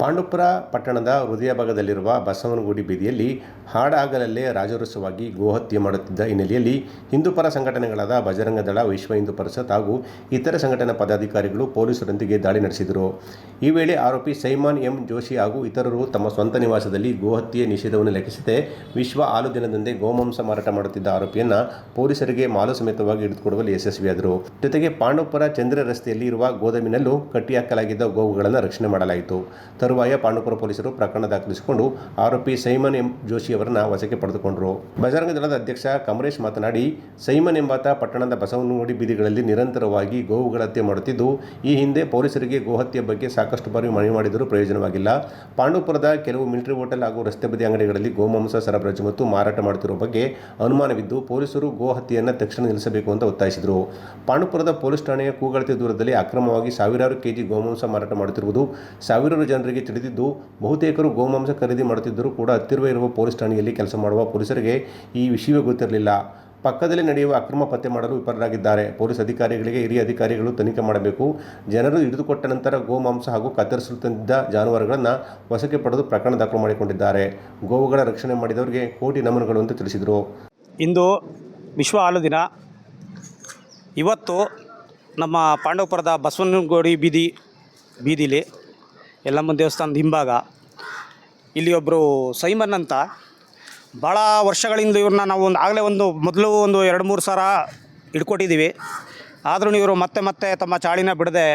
ಪಾಂಡುಪುರ ಪಟ್ಟಣದ ಹೃದಯ ಭಾಗದಲ್ಲಿರುವ ಬಸವನಗುಡಿ ಬೀದಿಯಲ್ಲಿ ಹಾಡಾಗಲಲ್ಲೇ ರಾಜರಸವಾಗಿ ಗೋಹತ್ಯೆ ಮಾಡುತ್ತಿದ್ದ ಹಿನ್ನೆಲೆಯಲ್ಲಿ ಹಿಂದೂಪರ ಸಂಘಟನೆಗಳಾದ ಬಜರಂಗ ದಳ, ವಿಶ್ವ ಹಿಂದೂ ಪರಿಷತ್ ಹಾಗೂ ಇತರ ಸಂಘಟನಾ ಪದಾಧಿಕಾರಿಗಳು ಪೊಲೀಸರೊಂದಿಗೆ ದಾಳಿ ನಡೆಸಿದರು. ಈ ವೇಳೆ ಆರೋಪಿ ಸೈಮಾನ್ ಎಂ ಜೋಶಿ ಹಾಗೂ ಇತರರು ತಮ್ಮ ಸ್ವಂತ ನಿವಾಸದಲ್ಲಿ ಗೋಹತ್ಯೆ ನಿಷೇಧವನ್ನು ಲೆಕ್ಕಿಸದೆ ವಿಶ್ವ ಆಲು ದಿನದಂದೇ ಗೋಮಾಂಸ ಮಾರಾಟ ಮಾಡುತ್ತಿದ್ದ ಆರೋಪಿಯನ್ನ ಪೊಲೀಸರಿಗೆ ಮಾಲು ಸಮೇತವಾಗಿ ಹಿಡಿದುಕೊಡುವಲ್ಲಿ ಯಶಸ್ವಿಯಾದರು. ಜೊತೆಗೆ ಪಾಂಡುಪುರ ಚಂದ್ರ ರಸ್ತೆಯಲ್ಲಿ ಇರುವ ಗೋದಾಮಿನಲ್ಲೂ ಕಟ್ಟಿಹಾಕಲಾಗಿದ್ದ ಗೋವುಗಳನ್ನು ರಕ್ಷಣೆ ಮಾಡಲಾಯಿತು. ತರುವಾಯ ಪಾಂಡುಪುರ ಪೊಲೀಸರು ಪ್ರಕರಣ ದಾಖಲಿಸಿಕೊಂಡು ಆರೋಪಿ ಸೈಮನ್ ಎಂ ಜೋಶಿ ಅವರನ್ನು ವಶಕ್ಕೆ ಪಡೆದುಕೊಂಡರು. ಬಜರಂಗ ದಳದ ಅಧ್ಯಕ್ಷ ಕಮರೇಶ್ ಮಾತನಾಡಿ, ಸೈಮನ್ ಎಂಬಾತ ಪಟ್ಟಣದ ಬಸವನಗುಡಿ ಬೀದಿಗಳಲ್ಲಿ ನಿರಂತರವಾಗಿ ಗೋವುಗಳ ಹತ್ಯೆ ಮಾಡುತ್ತಿದ್ದು, ಈ ಹಿಂದೆ ಪೊಲೀಸರಿಗೆ ಗೋಹತ್ಯೆ ಬಗ್ಗೆ ಸಾಕಷ್ಟು ಬಾರಿ ಮನವಿ ಮಾಡಿದರೂ ಪ್ರಯೋಜನವಾಗಿಲ್ಲ. ಪಾಂಡುಪುರದ ಕೆಲವು ಮಿಲಿಟರಿ ಹೋಟೆಲ್ ಹಾಗೂ ರಸ್ತೆ ಬದಿ ಅಂಗಡಿಗಳಲ್ಲಿ ಗೋಮಾಂಸ, ಸರಬರಾಜು ಮತ್ತು ಮಾರಾಟ ಮಾಡುತ್ತಿರುವ ಬಗ್ಗೆ ಅನುಮಾನವಿದ್ದು, ಪೊಲೀಸರು ಗೋ ಹತ್ಯೆಯನ್ನು ತಕ್ಷಣ ನಿಲ್ಲಿಸಬೇಕು ಅಂತ ಒತ್ತಾಯಿಸಿದರು. ಪಾಂಡುಪುರದ ಪೊಲೀಸ್ ಠಾಣೆಯ ಕೂಗಳತೆ ದೂರದಲ್ಲಿ ಅಕ್ರಮವಾಗಿ ಸಾವಿರಾರು ಕೆಜಿ ಗೋಮಾಂಸ ಮಾರಾಟ ಮಾಡುತ್ತಿರುವುದು ಸಾವಿರಾರು ಜನರಿಗೆ ತಿಳಿದಿದ್ದು, ಬಹುತೇಕರು ಗೋಮಾಂಸ ಖರೀದಿ ಮಾಡುತ್ತಿದ್ದರೂ ಕೂಡ ಹತ್ತಿರುವ ಇರುವ ಪೊಲೀಸ್ ಠಾಣೆಯಲ್ಲಿ ಕೆಲಸ ಮಾಡುವ ಪೊಲೀಸರಿಗೆ ಈ ವಿಷಯವೇ ಗೊತ್ತಿರಲಿಲ್ಲ. ಪಕ್ಕದಲ್ಲಿ ನಡೆಯುವ ಅಕ್ರಮ ಪತ್ತೆ ಮಾಡಲು ವಿಫಲರಾಗಿದ್ದಾರೆ. ಪೊಲೀಸ್ ಅಧಿಕಾರಿಗಳಿಗೆ ಹಿರಿಯ ಅಧಿಕಾರಿಗಳು ತನಿಖೆ ಮಾಡಬೇಕು. ಜನರು ಹಿಡಿದುಕೊಟ್ಟ ನಂತರ ಗೋಮಾಂಸ ಹಾಗೂ ಕತ್ತರಿಸಲು ತಂದಿದ್ದ ಜಾನುವಾರುಗಳನ್ನು ವಶಕ್ಕೆ ಪಡೆದು ಪ್ರಕರಣ ದಾಖಲು ಮಾಡಿಕೊಂಡಿದ್ದಾರೆ. ಗೋವುಗಳ ರಕ್ಷಣೆ ಮಾಡಿದವರಿಗೆ ಕೋಟಿ ನಮನಗಳು ಅಂತ ತಿಳಿಸಿದರು. ಇಂದು ವಿಶ್ವ ಹಾಲು ದಿನ. ಇವತ್ತು ನಮ್ಮ ಪಾಂಡವಪುರದ ಬಸವನಗೋಡಿ ಬೀದಿ ಬೀದಿಲಿ ಯಲ್ಲಮ್ಮ ದೇವಸ್ಥಾನದ ಹಿಂಭಾಗ. ಇಲ್ಲಿ ಒಬ್ಬರು ಸೈಮನ್ ಅಂತ. ಭಾಳ ವರ್ಷಗಳಿಂದ ಇವ್ರನ್ನ ನಾವು ಒಂದು ಆಗಲೇ ಒಂದು ಮೊದಲು ಒಂದು ಎರಡು ಮೂರು ಸಾವಿರ ಇಟ್ಕೊಟ್ಟಿದ್ದೀವಿ ಆದರೂ ಇವರು ಮತ್ತೆ ಮತ್ತೆ ತಮ್ಮ ಚಾಳಿನ ಬಿಡದೆ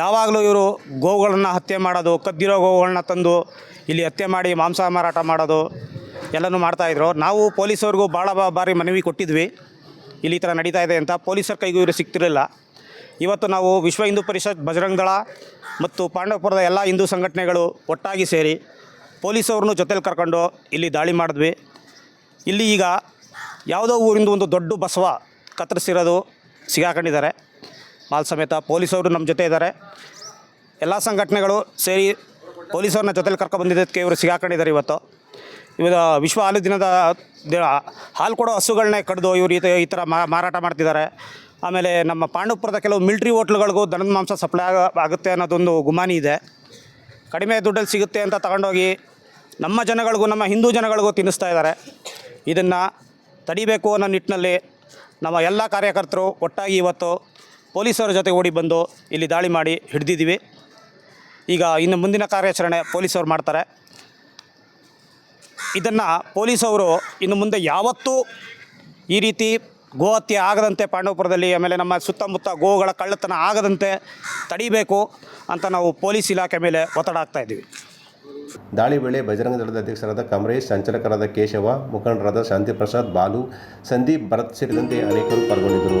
ಯಾವಾಗಲೂ ಇವರು ಗೋವುಗಳನ್ನು ಹತ್ಯೆ ಮಾಡೋದು, ಕದ್ದಿರೋ ಗೋವುಗಳನ್ನ ತಂದು ಇಲ್ಲಿ ಹತ್ಯೆ ಮಾಡಿ ಮಾಂಸ ಮಾರಾಟ ಮಾಡೋದು ಎಲ್ಲನೂ ಮಾಡ್ತಾಯಿದ್ರು ನಾವು ಪೊಲೀಸವ್ರಿಗೂ ಭಾಳ ಬಾರಿ ಮನವಿ ಕೊಟ್ಟಿದ್ವಿ. ಇಲ್ಲಿ ಈ ಥರ ನಡೀತಾ ಇದೆ ಅಂತ ಪೊಲೀಸರ ಕೈಗೂ ಇವರು ಸಿಗ್ತಿರಲಿಲ್ಲ. ಇವತ್ತು ನಾವು ವಿಶ್ವ ಹಿಂದೂ ಪರಿಷತ್ ಬಜರಂಗ ದಳ ಮತ್ತು ಪಾಂಡವಪುರದ ಎಲ್ಲ ಹಿಂದೂ ಸಂಘಟನೆಗಳು ಒಟ್ಟಾಗಿ ಸೇರಿ ಪೊಲೀಸವ್ರನ್ನೂ ಜೊತೆಲಿ ಕರ್ಕೊಂಡು ಇಲ್ಲಿ ದಾಳಿ ಮಾಡಿದ್ವಿ. ಇಲ್ಲಿ ಈಗ ಯಾವುದೋ ಊರಿಂದ ಒಂದು ದೊಡ್ಡ ಬಸವ ಕತ್ತರಿಸಿರೋದು ಸಿಗಾಕೊಂಡಿದ್ದಾರೆ. ಮಾಲ್ ಸಮೇತ ಪೊಲೀಸವರು ನಮ್ಮ ಜೊತೆ ಇದ್ದಾರೆ. ಎಲ್ಲ ಸಂಘಟನೆಗಳು ಸೇರಿ ಪೊಲೀಸವ್ರನ್ನ ಜೊತೆಲಿ ಕರ್ಕೊಬಂದಿದ್ದಕ್ಕೆ ಇವರು ಸಿಗಾಕೊಂಡಿದ್ದಾರೆ ಇವತ್ತು. ಇವತ್ತು ವಿಶ್ವ ಹಾಲು ದಿನದ ಹಾಲು ಕೊಡೋ ಹಸುಗಳನ್ನೇ ಕಡಿದು ಇವರು ಈ ಥರ ಮಾರಾಟ ಮಾಡ್ತಿದ್ದಾರೆ. ಆಮೇಲೆ ನಮ್ಮ ಪಾಂಡವಪುರದ ಕೆಲವು ಮಿಲ್ಟ್ರಿ ಹೋಟ್ಲುಗಳಿಗೂ ದನದ ಮಾಂಸ ಸಪ್ಲೈ ಆಗ ಆಗುತ್ತೆ ಅನ್ನೋದೊಂದು ಗುಮಾನಿ ಇದೆ. ಕಡಿಮೆ ದುಡ್ಡಲ್ಲಿ ಸಿಗುತ್ತೆ ಅಂತ ತಗೊಂಡೋಗಿ ನಮ್ಮ ಜನಗಳಿಗೂ, ನಮ್ಮ ಹಿಂದೂ ಜನಗಳಿಗೂ ತಿನ್ನಿಸ್ತಾ ಇದ್ದಾರೆ. ಇದನ್ನು ತಡಿಬೇಕು ಅನ್ನೋ ನಿಟ್ಟಿನಲ್ಲಿ ನಮ್ಮ ಎಲ್ಲ ಕಾರ್ಯಕರ್ತರು ಒಟ್ಟಾಗಿ ಇವತ್ತು ಪೊಲೀಸರ ಜೊತೆ ಓಡಿ ಬಂದು ಇಲ್ಲಿ ದಾಳಿ ಮಾಡಿ ಹಿಡಿದಿದ್ದೀವಿ. ಈಗ ಇನ್ನು ಮುಂದಿನ ಕಾರ್ಯಾಚರಣೆ ಪೊಲೀಸರು ಮಾಡ್ತಾರೆ. ಇದನ್ನು ಪೊಲೀಸವರು ಇನ್ನು ಮುಂದೆ ಯಾವತ್ತೂ ಈ ರೀತಿ ಗೋಹತ್ಯೆ ಆಗದಂತೆ ಪಾಂಡವಪುರದಲ್ಲಿ, ಆಮೇಲೆ ನಮ್ಮ ಸುತ್ತಮುತ್ತ ಗೋಗಳ ಕಳ್ಳತನ ಆಗದಂತೆ ತಡಿಬೇಕು ಅಂತ ನಾವು ಪೊಲೀಸ್ ಇಲಾಖೆ ಮೇಲೆ ಒತ್ತಡ ಹಾಕ್ತಾ ಇದ್ದೀವಿ. ದಾಳಿ ವೇಳೆ ಬಜರಂಗ ದಳದ ಅಧ್ಯಕ್ಷರಾದ ಕಮರೇಶ್ ಸಂಚಾಲಕರಾದ ಕೇಶವ, ಮುಖಂಡರಾದ ಶಾಂತಿಪ್ರಸಾದ್, ಬಾಲು, ಸಂದೀಪ್ ಭರತ್ ಸೇರಿದಂತೆ ಅನೇಕರು ಪಾಲ್ಗೊಂಡಿದ್ದರು.